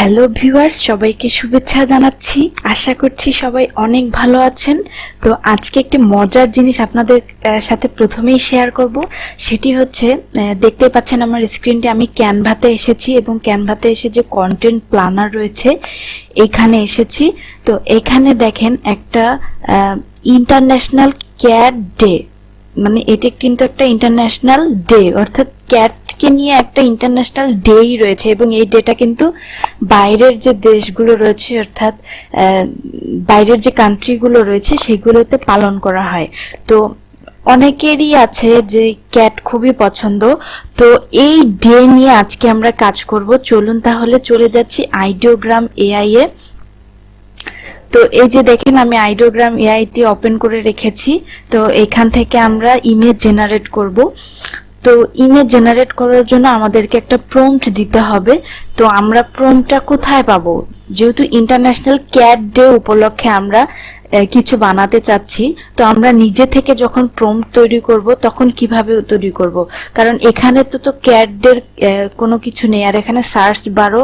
Hello viewers, সবাইকে শুভেচ্ছা জানাচ্ছি। আশা করছি সবাই অনেক ভালো আছেন। তো আজকে একটি মজার জিনিস আপনাদের সাথে প্রথমেই শেয়ার করব। সেটি হচ্ছে দেখতে পাচ্ছেন আমার স্ক্রিনটি আমি ক্যানভাতে এসেছি এবং ক্যানভাতে এসে যে কন্টেন্ট প্ল্যানার রয়েছে, এখানে এসেছি। তো এখানে দেখেন একটা ইন্টারন্যাশনাল ক্যাট ডে মানে এটি কিন্তু একটা ইন্টারন্যাশনাল ডে অর্থাৎ ক্যাটকে নিয়ে একটা ইন্টারন্যাশনাল ডেই রয়েছে এবং এই ডেটা কিন্তু বাইরের যে দেশগুলো রয়েছে, অর্থাৎ বাইরের যে কান্ট্রিগুলো রয়েছে, সেগুলোতে পালন করা হয়। তো অনেকেরই আছে যে ক্যাট খুবই পছন্দ। তো এই ডে নিয়ে আজকে আমরা কাজ করব। চলুন তাহলে চলে যাচ্ছি আইডিওগ্রাম এআই এ। তো এই যে দেখেন, আমি আইডোগ্রাম এআইটি ওপেন করে রেখেছি। তো এখান থেকে আমরা ইমেজ জেনারেট করব। তো ইমেজ জেনারেট করার জন্য আমাদেরকে একটা প্রম্পট দিতে হবে। তো আমরা প্রম্পটটা কোথায় পাবো? যেহেতু ইন্টারন্যাশনাল ক্যাট ডে উপলক্ষে আমরা কিছু বানাতে চাচ্ছি, তো আমরা নিজে থেকে যখন প্রম্পট তৈরি করব, তখন কীভাবে তৈরি করব? কারণ এখানে তো তো ক্যাডের কোনো কিছু নেই, আর এখানে সার্চ বারও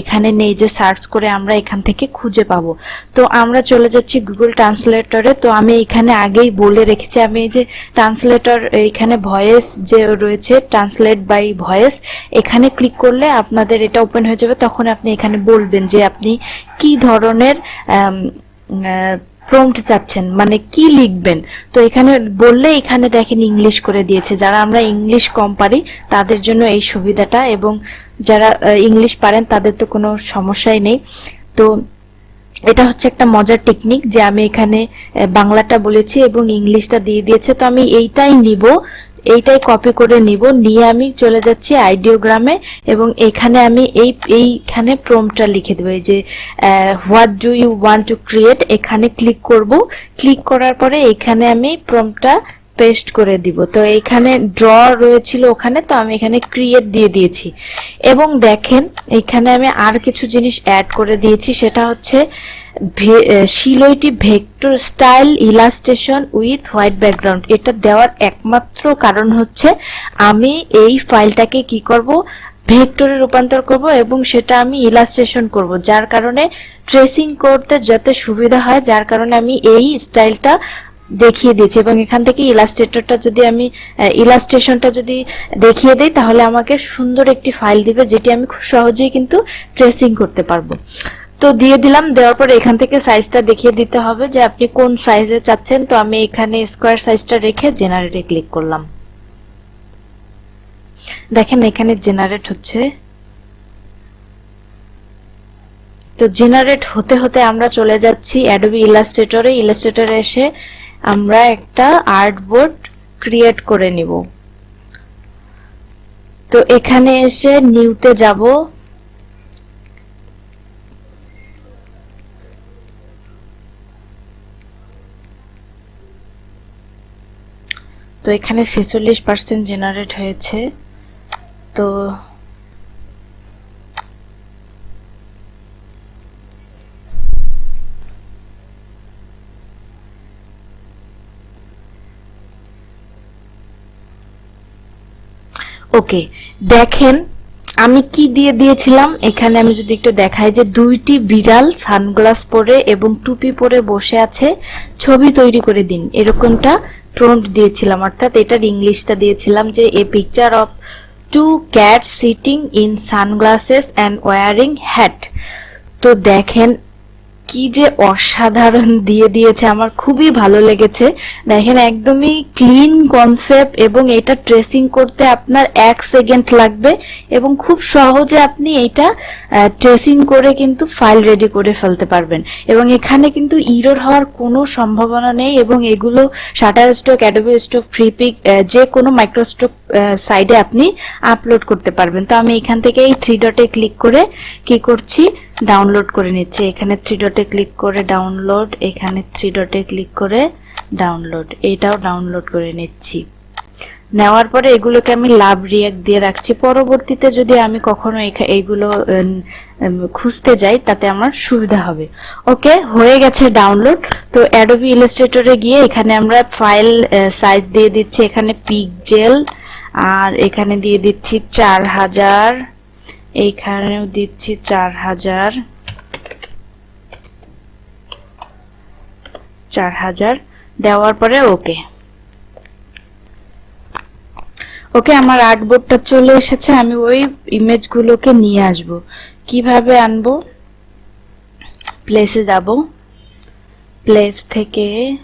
এখানে নেই যে সার্চ করে আমরা এখান থেকে খুঁজে পাবো। তো আমরা চলে যাচ্ছি গুগল ট্রান্সলেটরে তো আমি এখানে আগেই বলে রেখেছি, আমি এই যে ট্রান্সলেটর এখানে ভয়েস যে রয়েছে ট্রান্সলেট বাই ভয়েস এখানে ক্লিক করলে আপনাদের এটা ওপেন হয়ে যাবে, তখন আপনি এখানে বলবেন যে আপনি কি ধরনের প্রম্পট চাচ্ছেন মানে কি লিখবেন? তো এখানে বললে এখানে দেখেন ইংলিশ করে দিয়েছে। যারা আমরা ইংলিশ কম পারি, তাদের জন্য এই সুবিধাটা এবং যারা ইংলিশ পারেন, তাদের তো কোনো সমস্যাই নেই। তো এটা হচ্ছে একটা মজার টেকনিক যে আমি এখানে বাংলাটা বলেছি এবং ইংলিশটা দিয়ে দিয়েছে। তো আমি এইটাই নিব। এইটাই কপি করে নিব। নিয়ে আমি চলে যাচ্ছি আইডিওগ্রামে এবং এখানে আমি এই, এইখানে প্রমটা লিখে দেবো। এই যে what do you want to create এখানে ক্লিক করব। ক্লিক করার পরে এখানে আমি প্রমটা পেস্ট করে দিব। তো এখানে ড্র রয়েছিল ওখানে, তো আমি এখানে ক্রিয়েট দিয়ে দিয়েছি। এবং দেখেন, এখানে আমি আর কিছু জিনিস অ্যাড করে দিয়েছি, সেটা হচ্ছে silhouette vector style illustration with white background এটা দেওয়ার একমাত্র কারণ হচ্ছে, আমি এই ফাইলটাকে কি করব? ভেক্টরে রূপান্তর করব এবং সেটা আমি ইলাস্ট্রেশন করব, যার কারণে ট্রেসিং করতে যাতে সুবিধা হয়, যার কারণে আমি এই স্টাইলটা দেখিয়ে দিয়েছি এবং এখান থেকে ইলাস্ট্রেটরটা যদি আমি ইলাস্ট্রেশনটা যদি দেখিয়ে দিই, তাহলে আমাকে সুন্দর একটি ফাইল দিবে, যেটি আমি খুব সহজেই কিন্তু ট্রেসিং করতে পারব। তো দিয়ে দিলাম, দেওয়ার পরে এখান থেকে সাইজটা দেখিয়ে দিতে হবে যে আপনি কোন সাইজে চাচ্ছেন। তো আমি এখানে স্কোয়ার সাইজটা রেখে জেনারেটে ক্লিক করলাম। দেখেন এখানে জেনারেট হচ্ছে। তো জেনারেট হতে হতে আমরা চলে যাচ্ছি অ্যাডোবি ইলাস্ট্রেটরে ইলাস্ট্রেটরে এসে আমরা একটা আর্টবোর্ড ক্রিয়েট করে নিব। তো এখানে এসে নিউতে যাব। তো এখানে ছেচল্লিশ পার্সেন্ট জেনারেট হয়েছে। তো ওকে, দেখেন আমি কি দিয়ে দিয়েছিলাম? এখানে আমি যদি একটু দেখাই যে দুইটি বিড়াল সানগ্লাস পরে এবং টুপি পরে বসে আছে, ছবি তৈরি করে দিন। এরকমটা প্রম্পট দিয়েছিলাম, অর্থাৎ এটার ইংলিশটা দিয়েছিলাম যে a picture of two cat sitting in sunglasses and wearing hat তো দেখেন কি যে অসাধারণ দিয়ে দিয়েছে, আমার খুবই ভালো লেগেছে। দেখেন, একদমই ক্লিন কনসেপ্ট এবং এটা ট্রেসিং করতে আপনার এক সেকেন্ড লাগবে এবং খুব সহজে আপনি এটা ট্রেসিং করে কিন্তু ফাইল রেডি করে ফেলতে পারবেন। এবং এখানে কিন্তু ইরোর হওয়ার কোনো সম্ভাবনা নেই এবং এগুলো Shutterstock Adobe stock Freepik যে কোনো মাইক্রোস্টক সাইডে আপনি আপলোড করতে পারবেন। তো আমি এখান থেকে এই থ্রি ডটে ক্লিক করে কি করছি? ডাউনলোড করে নিচ্ছে। এখানে থ্রি ডটে ক্লিক করে ডাউনলোড এখানে থ্রি ডটে ক্লিক করে ডাউনলোড এটাও ডাউনলোড করে নিচ্ছি। নেওয়ার পরে এগুলোকে আমি লাভ রিয়াক্ট দিয়ে রাখছি। পরবর্তীতে যদি আমি কখনো এইগুলো খুঁজতে যাই, তাতে আমার সুবিধা হবে। ওকে, হয়ে গেছে ডাউনলোড তো অ্যাডোবি ইলাস্ট্রেটরে গিয়ে এখানে আমরা ফাইল সাইজ দিয়ে দিচ্ছি। এখানে পিকজেল আর এখানে দিয়ে দিচ্ছি চার হাজার এইখানেও দিচ্ছি চার হাজার। চার হাজার দেওয়ার পরে ওকে। ওকে আমার আর্টবোর্ডটা চলে এসেছে, আমি ওই ইমেজগুলোকে নিয়ে আসব। কীভাবে আনব? প্লেসে যাব। প্লেস থেকে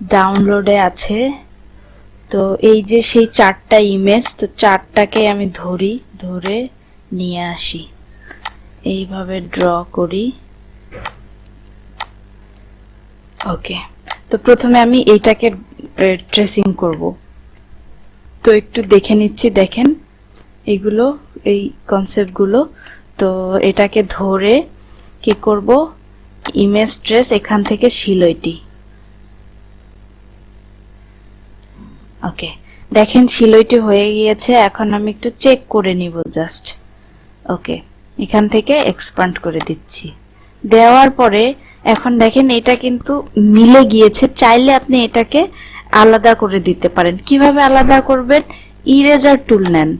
ডাউনলোডে আছে। তো এই যে সেই চারটা ইমেজ তো চারটাকে আমি ধরি, ধরে নিয়ে আসি। এইভাবে ড্র করি। ওকে তো প্রথমে আমি এইটাকে ট্রেসিং করব। তো একটু দেখে নিচ্ছি, দেখেন। এগুলো, এই কনসেপ্টগুলো তো এটাকে ধরে কি করব? ইমেজ ট্রেস এখান থেকে শিলইটি। ওকে দেখেন, শিলইটি হয়ে গিয়েছে। এখন আমি একটু চেক করে নিব জাস্ট ওকে এখান থেকে এক্সপান্ড করে দিচ্ছি। দেওয়ার পরে এখন দেখেন এটা কিন্তু মিলে গিয়েছে, চাইলে আপনি এটাকে আলাদা করে দিতে পারেন। কীভাবে আলাদা করবেন? ইরেজার টুল নেন।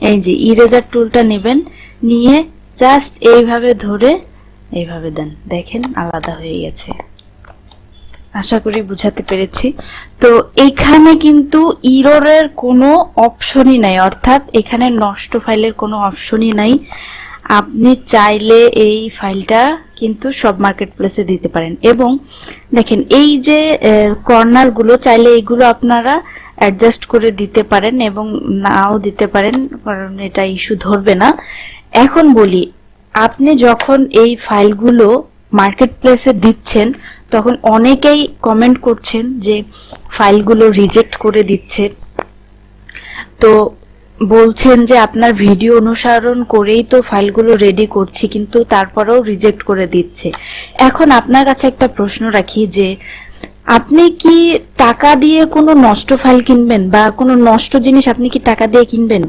এই যে ইরেজার টুলটা নেবেন, নিয়ে জাস্ট এইভাবে ধরে এইভাবে দেন। দেখেন আলাদা হয়ে গেছে। আশা করি বুঝাতে পেরেছি। তো এখানে কিন্তু ইরোরের কোনো অপশনই নাই, অর্থাৎ এখানে নষ্ট ফাইলের কোনো অপশনই নাই। আপনি চাইলে এই ফাইলটা কিন্তু সব মার্কেট প্লেসে দিতে পারেন। এবং দেখেন, এই যে কর্নারগুলো, চাইলে এইগুলো আপনারা অ্যাডজাস্ট করে দিতে পারেন এবং নাও দিতে পারেন, কারণ এটা ইস্যু ধরবে না। এখন বলি, আপনি যখন এই ফাইলগুলো মার্কেট প্লেসে দিচ্ছেন তখন অনেকেই কমেন্ট করছেন যে ফাইলগুলো রিজেক্ট করে দিচ্ছে। তো বলছেন যে আপনার ভিডিও অনুসরণ করেই তো ফাইলগুলো রেডি করছি, কিন্তু তারপরেও রিজেক্ট করে দিচ্ছে। এখন আপনার কাছে একটা প্রশ্ন রাখি যে, আপনি কি টাকা দিয়ে কোনো নষ্ট ফাইল কিনবেন বা কোনো নষ্ট জিনিস আপনি কি টাকা দিয়ে কিনবেন?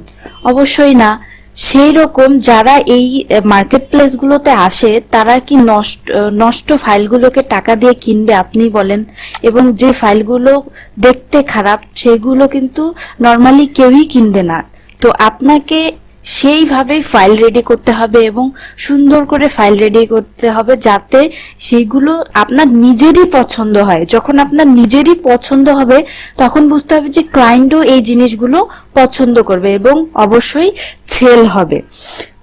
অবশ্যই না। সেই রকম যারা এই মার্কেট প্লেসগুলোতে আসে, তারা কি নষ্ট নষ্ট ফাইলগুলোকে টাকা দিয়ে কিনবে আপনি বলেন? এবং যে ফাইলগুলো দেখতে খারাপ, সেগুলো কিন্তু নর্মালি কেউই কিনবে না। তো আপনাকে সেইভাবে ফাইল রেডি করতে হবে এবং সুন্দর করে ফাইল রেডি করতে হবে যাতে সেইগুলো আপনার নিজেরই পছন্দ হয়। যখন আপনার নিজেরই পছন্দ হবে, তখন বুঝতে হবে যে ক্লায়েন্টও এই জিনিসগুলো পছন্দ করবে এবং অবশ্যই সেল হবে।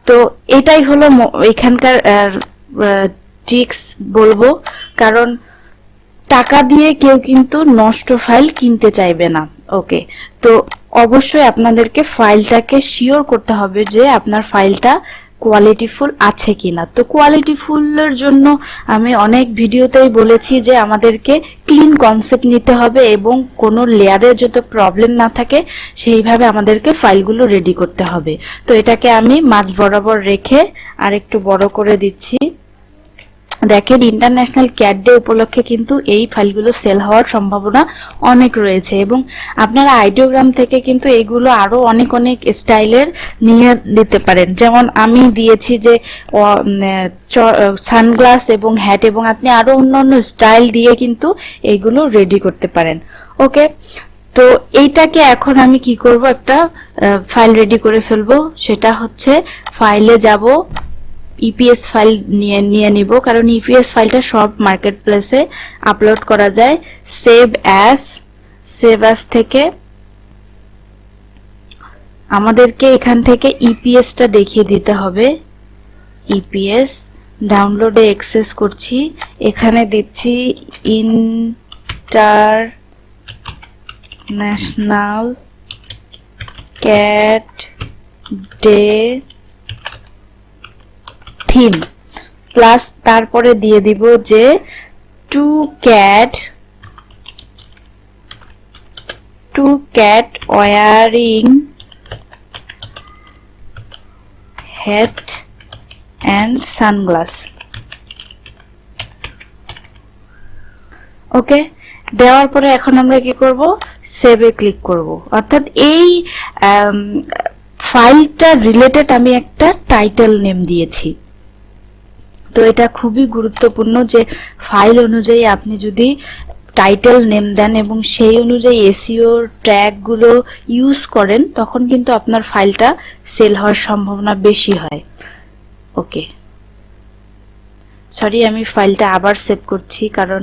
তো এটাই হলো এখানকার ট্রিক্স বলব। কারণ টাকা দিয়ে কেউ কিন্তু নষ্ট ফাইল কিনতে চাইবে না। ওকে তো অবশ্যই আপনাদেরকে ফাইলটাকে শিওর করতে হবে যে আপনার ফাইলটা কোয়ালিটিফুল আছে কিনা। তো কোয়ালিটিফুলের জন্য আমি অনেক ভিডিওতেই বলেছি যে আমাদেরকে ক্লিন কনসেপ্ট নিতে হবে এবং কোনো লেয়ারের যত প্রবলেম না থাকে, সেইভাবে আমাদেরকে ফাইলগুলো রেডি করতে হবে। তো এটাকে আমি মাঝ বরাবর রেখে আর একটু বড় করে দিচ্ছি। দেখেন ইন্টারন্যাশনাল ক্যাট ডে উপলক্ষে কিন্তু এই ফাইলগুলো সেল হওয়ার সম্ভাবনা অনেক রয়েছে এবং আপনারা আইডিওগ্রাম থেকে কিন্তু এইগুলো আরও অনেক অনেক স্টাইলের নিয়ে দিতে পারেন। যেমন আমি দিয়েছি যে সানগ্লাস এবং হ্যাট এবং আপনি আরও অন্যান্য স্টাইল দিয়ে কিন্তু এইগুলো রেডি করতে পারেন। ওকে? তো এইটাকে এখন আমি কি করব? একটা ফাইল রেডি করে ফেলব। সেটা হচ্ছে ফাইলে যাব। ইপিএস ফাইল নিয়ে নিয়ে নিব। কারণ ইপিএস ফাইলটা সব মার্কেট প্লেসে আপলোড করা যায়। সেভ অ্যাস সেভ অ্যাস থেকে আমাদেরকে এখান থেকে ইপিএসটা দেখিয়ে দিতে হবে। ইপিএস ডাউনলোডে অ্যাক্সেস করছি। এখানে দিচ্ছি international cat day theme. Plus তারপরে দিয়ে দিব যে two cat two cat wearing hat and sunglass. Okay? দেওয়ার পরে এখন আমরা কি করব? সেভে ক্লিক করব। অর্থাৎ এই ফাইলটা রিলেটেড আমি একটা টাইটেল নেম দিয়েছি। তো এটা খুবই গুরুত্বপূর্ণ যে ফাইল অনুযায়ী আপনি যদি টাইটেল নেম দেন এবং সেই অনুযায়ী এসিওর ট্র্যাকগুলো ইউজ করেন, তখন কিন্তু আপনার ফাইলটা সেল হওয়ার সম্ভাবনা বেশি হয়। ওকে সরি আমি ফাইলটা আবার সেভ করছি কারণ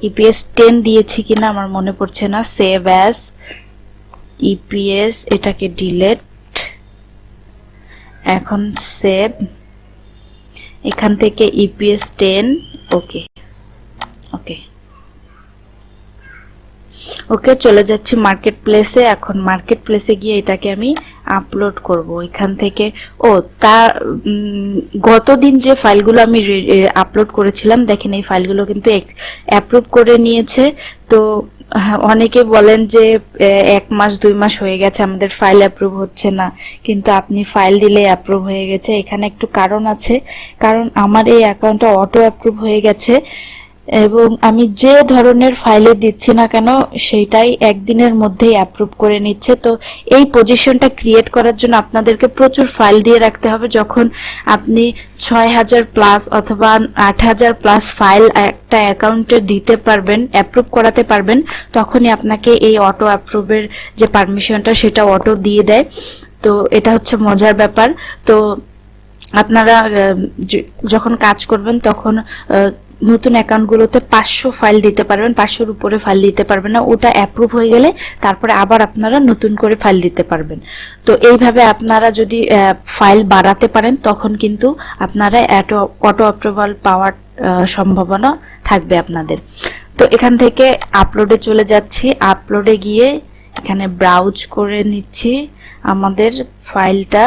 ইপিএস টেন দিয়েছি কিনা আমার মনে পড়ছে না। সেভ অ্যাজ ইপিএস এটাকে ডিলেট এখন সেভ এখান থেকে ইপিএস টেন ওকে ওকে ওকে চলে যাচ্ছি মার্কেট প্লেসে এখন মার্কেট প্লেসে গিয়ে এটাকে আমি আপলোড করব। এখান থেকে, ও, তা গতদিন যে ফাইলগুলো আমি আপলোড করেছিলাম, দেখেন এই ফাইলগুলো কিন্তু অ্যাপ্রুভ করে নিয়েছে। তো অনেকে বলেন যে এক মাস, দুই মাস হয়ে গেছে, আমাদের ফাইল অ্যাপ্রুভ হচ্ছে না। কিন্তু আপনি ফাইল দিলে অ্যাপ্রুভ হয়ে গেছে। এখানে একটু কারণ আছে। কারণ আমার এই অ্যাকাউন্টটা অটো অ্যাপ্রুভ হয়ে গেছে। এবং আমি যে ধরনের ফাইলে দিচ্ছি না কেন, সেইটাই একদিনের মধ্যেই অ্যাপ্রুভ করে নিচ্ছে। তো এই পজিশনটা ক্রিয়েট করার জন্য আপনাদেরকে প্রচুর ফাইল দিয়ে রাখতে হবে। যখন আপনি ছয় হাজার প্লাস অথবা আট হাজার প্লাস ফাইল একটা অ্যাকাউন্টে দিতে পারবেন অ্যাপ্রুভ করাতে পারবেন, তখনই আপনাকে এই অটো অ্যাপ্রুভের যে পারমিশনটা সেটা অটো দিয়ে দেয়। তো এটা হচ্ছে মজার ব্যাপার। তো আপনারা যখন কাজ করবেন, তখন নতুন অ্যাকাউন্টগুলোতে পাঁচশো ফাইল দিতে পারবেন, পাঁচশোর উপরে ফাইল দিতে পারবেন না। ওটা অ্যাপ্রুভ হয়ে গেলে তারপরে আবার আপনারা নতুন করে ফাইল দিতে পারবেন। তো এইভাবে আপনারা যদি ফাইল বাড়াতে পারেন, তখন কিন্তু আপনারা অ্যাটো অটো অ্যাপ্রুভাল পাওয়ার সম্ভাবনা থাকবে আপনাদের। তো এখান থেকে আপলোডে চলে যাচ্ছি। আপলোডে গিয়ে এখানে ব্রাউজ করে নিচ্ছি। আমাদের ফাইলটা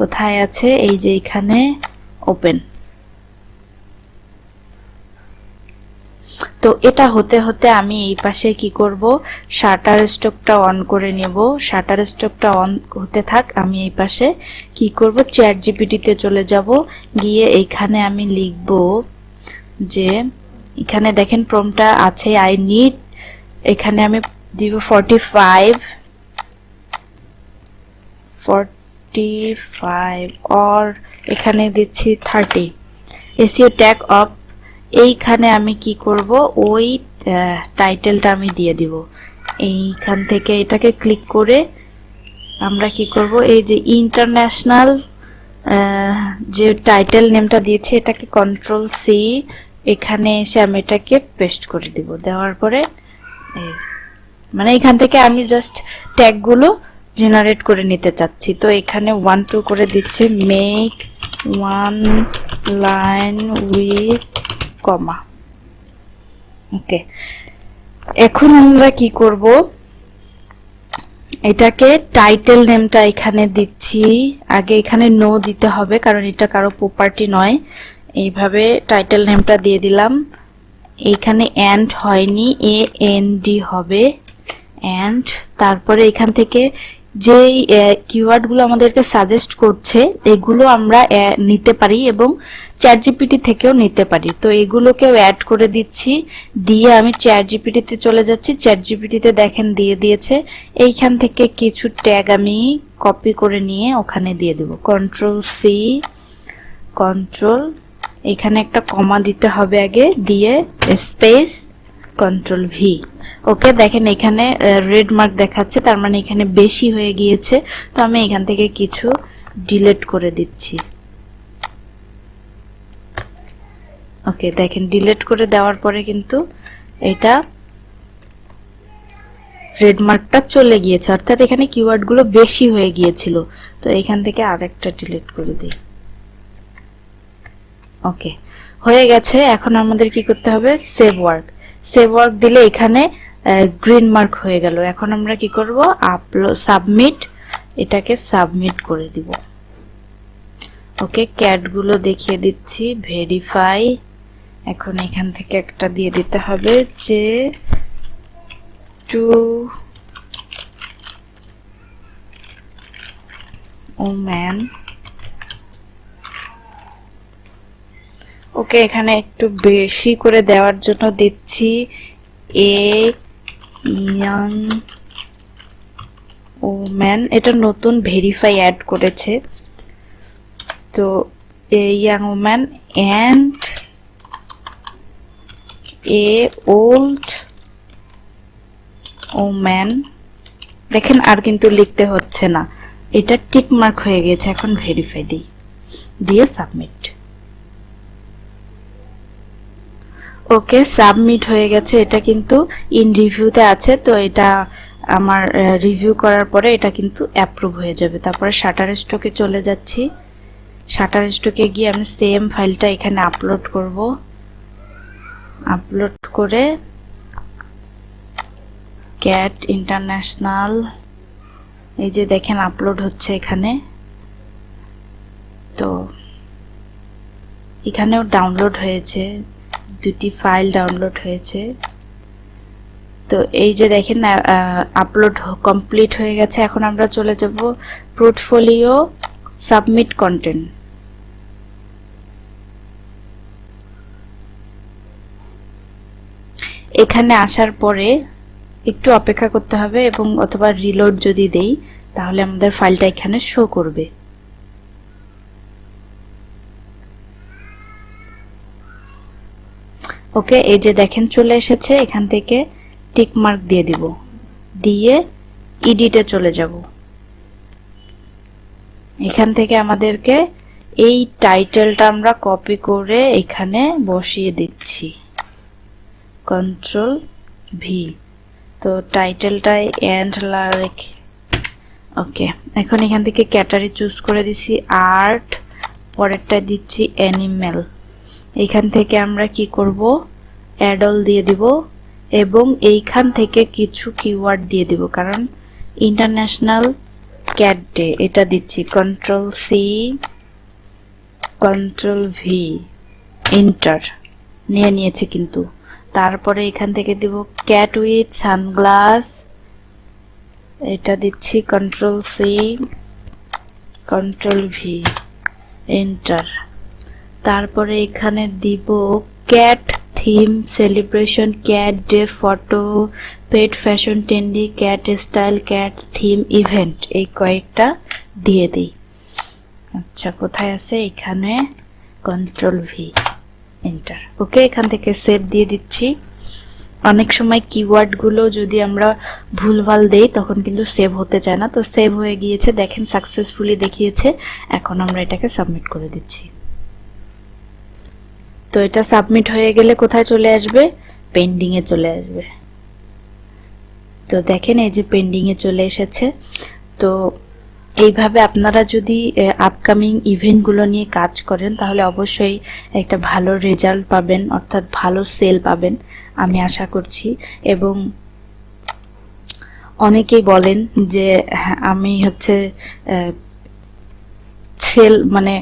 কোথায় আছে? এই যে এখানে ওপেন তো এটা হতে হতে আমি এই পাশে কি করব? শাটার স্টকটা অন করে নেব। শাটার স্টকটা অন হতে থাক, আমি এই পাশে কি করব? চ্যাট জিপিটিতে চলে যাব। গিয়ে এইখানে আমি লিখব যে, এখানে দেখেন প্রমটা আছে আই নিড এখানে আমি দিব forty five forty five or এখানে দিচ্ছি থার্টি এসিও ট্যাগ অফ এইখানে আমি কি করব? ওই টাইটেলটা আমি দিয়ে দিব। এইখান থেকে এটাকে ক্লিক করে আমরা কি করব? এই যে ইন্টারন্যাশনাল যে টাইটেল নেমটা দিয়েছি, এটাকে কন্ট্রোল সি এখানে এসে আমি এটাকে পেস্ট করে দিব। দেওয়ার পরে মানে এখান থেকে আমি জাস্ট ট্যাগগুলো জেনারেট করে নিতে চাচ্ছি। তো এখানে ওয়ান টু করে দিচ্ছে। Make one line with comma. Okay. এখন আমরা কি করব? এটাকে টাইটেল নেমটা এখানে দিচ্ছি। আগে এখানে নো দিতে হবে, কারণ এটা কারও প্রপার্টি নয়। এইভাবে টাইটেল নেমটা দিয়ে দিলাম। এইখানে অ্যান্ড হয়নি এ এন ডি হবে। অ্যান্ড তারপরে এখান থেকে যেই কিওয়ার্ডগুলো আমাদেরকে সাজেস্ট করছে, এগুলো আমরা নিতে পারি এবং চ্যাট জিপিটি থেকেও নিতে পারি। তো এগুলোকেও অ্যাড করে দিচ্ছি। দিয়ে আমি চ্যাট জিপিটিতে চলে যাচ্ছি। চ্যাট জিপিটিতে দেখেন দিয়ে দিয়েছে। এইখান থেকে কিছু ট্যাগ আমি কপি করে নিয়ে ওখানে দিয়ে দেব। কন্ট্রোল সি কন্ট্রোল এখানে একটা কমা দিতে হবে আগে। দিয়ে স্পেস কন্ট্রোল ভি ওকে, দেখেন এখানে রেড মার্ক দেখাচ্ছে, তার মানে এখানে বেশি হয়ে গিয়েছে। তো আমি এখান থেকে কিছু ডিলেট করে দিচ্ছি। ওকে, দেখেন ডিলেট করে দেওয়ার পরে কিন্তু এটা রেড মার্কটা চলে গিয়েছে। অর্থাৎ এখানে কিওয়ার্ডগুলো বেশি হয়ে গিয়েছিল। তো এখান থেকে আরেকটা ডিলিট করে দিই। ওকে, হয়ে গেছে। এখন আমাদের কি করতে হবে? সেভ ওয়ার্ক সেভ ওয়ার্ক দিলে এখানে গ্রিন মার্ক হয়ে গেল। এখন আমরা কি করব? আপলোড সাবমিট এটাকে সাবমিট করে দিব। ওকে ক্যাটগুলো দেখিয়ে দিচ্ছি ভেরিফাই এখন এখান থেকে একটা দিয়ে দিতে হবে যে টু ও ওকে এখানে একটু বেশি করে দেওয়ার জন্য দিচ্ছি। এ, ইয়াং ও ম্যান এটা নতুন ভেরিফাই অ্যাড করেছে। তো, a, young woman and a, old woman দেখেন, আর কিন্তু লিখতে হচ্ছে না। এটা টিক মার্ক হয়ে গেছে, এখন ভেরিফাই দিই। দিয়ে সাবমিট। ওকে সাবমিট হয়ে গেছে, এটা কিন্তু ইন রিভিউতে আছে, তো এটা আমার রিভিউ করার পরে এটা কিন্তু অ্যাপ্রুভ হয়ে যাবে। তারপরে শাটার স্টকে চলে যাচ্ছি। শাটার স্টকে গিয়ে আমি সেম ফাইলটা এখানে আপলোড করব। আপলোড করে ক্যাট ইন্টারন্যাশনাল এই যে দেখেন আপলোড হচ্ছে এখানে। তো এখানেও ডাউনলোড হয়েছে। দুটি ফাইল ডাউনলোড হয়েছে। তো এই যে দেখেন আপলোড কমপ্লিট হয়ে গেছে। এখন আমরা চলে যাব পোর্টফোলিও সাবমিট কন্টেন্ট এখানে আসার পরে একটু অপেক্ষা করতে হবে এবং অথবা রিলোড যদি দেই, তাহলে আমাদের ফাইলটা এখানে শো করবে। ওকে, এই যে দেখেন চলে এসেছে, এখান থেকে টিক মার্ক দিয়ে দিব। দিয়ে ইডিটে চলে যাব। এখান থেকে আমাদেরকে এই টাইটেলটা আমরা কপি করে এখানে বসিয়ে দিচ্ছি। Control V. তো টাইটেলটাই এন্ড লাইক। ওকে, এখন এখান থেকে ক্যাটারি চুজ করে দিচ্ছি আর্ট পরেরটা দিচ্ছি অ্যানিমেল এখান থেকে আমরা কি করব? অ্যাডল দিয়ে দিব এবং এইখান থেকে কিছু কিওয়ার্ড দিয়ে দিব, কারণ ইন্টারন্যাশনাল ক্যাট ডে এটা দিচ্ছি। Control C control V enter নিয়ে নিয়েছে কিন্তু। তারপরে এখান থেকে দিব ক্যাট উইথ সানগ্লাস এটা দিচ্ছি control C control V enter তারপরে এখানে দিব cat theme celebration cat day photo pet fashion trendy cat style cat theme event এই কয়েকটা দিয়ে দিই। আচ্ছা কোথায় আছে? এখানে কন্ট্রোল ভি এন্টার ওকে এখান থেকে সেভ দিয়ে দিচ্ছি। অনেক সময় কিওয়ার্ডগুলো যদি আমরা ভুলভাল দেই, তখন কিন্তু সেভ হতে চায় না। তো সেভ হয়ে গিয়েছে, দেখেন সাকসেসফুলি দেখিয়েছে। এখন আমরা এটাকে সাবমিট করে দিচ্ছি। তো এটা সাবমিট হয়ে গেলে কোথায় চলে আসবে? পেন্ডিং এ চলে আসবে। তো দেখেন এই যে পেন্ডিং এ চলে এসেছে। তো এইভাবে আপনারা যদি আপকামিং ইভেন্টগুলো নিয়ে কাজ করেন তাহলে অবশ্যই একটা ভালো রেজাল্ট পাবেন অর্থাৎ ভালো সেল পাবেন আমি আশা করছি। এবং অনেকেই বলেন যে হ্যাঁ, আমি হচ্ছে সেল মানে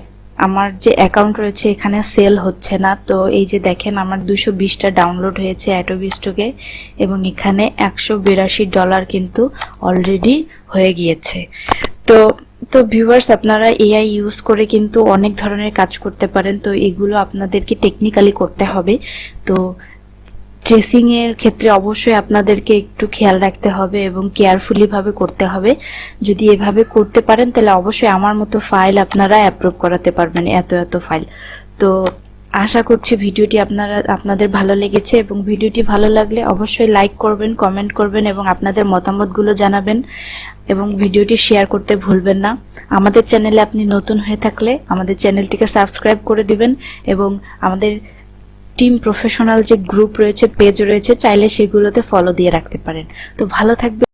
আমার যে অ্যাকাউন্ট রয়েছে এখানে সেল হচ্ছে না। তো এই যে দেখেন, আমার দুশো বিশটা ডাউনলোড হয়েছে অ্যাটোবিস্টকে এবং এখানে একশো বিরাশি ডলার কিন্তু অলরেডি হয়ে গিয়েছে। তো তো ভিউয়ার্স আপনারা এআই ইউজ করে কিন্তু অনেক ধরনের কাজ করতে পারেন। তো এগুলো আপনাদেরকে টেকনিক্যালি করতে হবে। তো ট্রেসিং এর ক্ষেত্রে অবশ্যই আপনাদেরকে একটু খেয়াল রাখতে হবে এবং কেয়ারফুলি ভাবে করতে হবে। যদি এভাবে করতে পারেন, তাহলে অবশ্যই আমার মতো ফাইল আপনারা অ্যাপ্রুভ করাতে পারবেন, এত এত ফাইল তো আশা করছি ভিডিওটি আপনারা, আপনাদের ভালো লেগেছে এবং ভিডিওটি ভালো লাগলে অবশ্যই লাইক করবেন কমেন্ট করবেন এবং আপনাদের মতামতগুলো জানাবেন এবং ভিডিওটি শেয়ার করতে ভুলবেন না। আমাদের চ্যানেলে আপনি নতুন হয়ে থাকলে আমাদের চ্যানেলটিকে সাবস্ক্রাইব করে দিবেন এবং আমাদের টিম প্রফেশনাল যে গ্রুপ রয়েছে পেজ রয়েছে, চাইলে সেগুলোতে ফলো দিয়ে রাখতে পারেন। তো ভালো থাকবে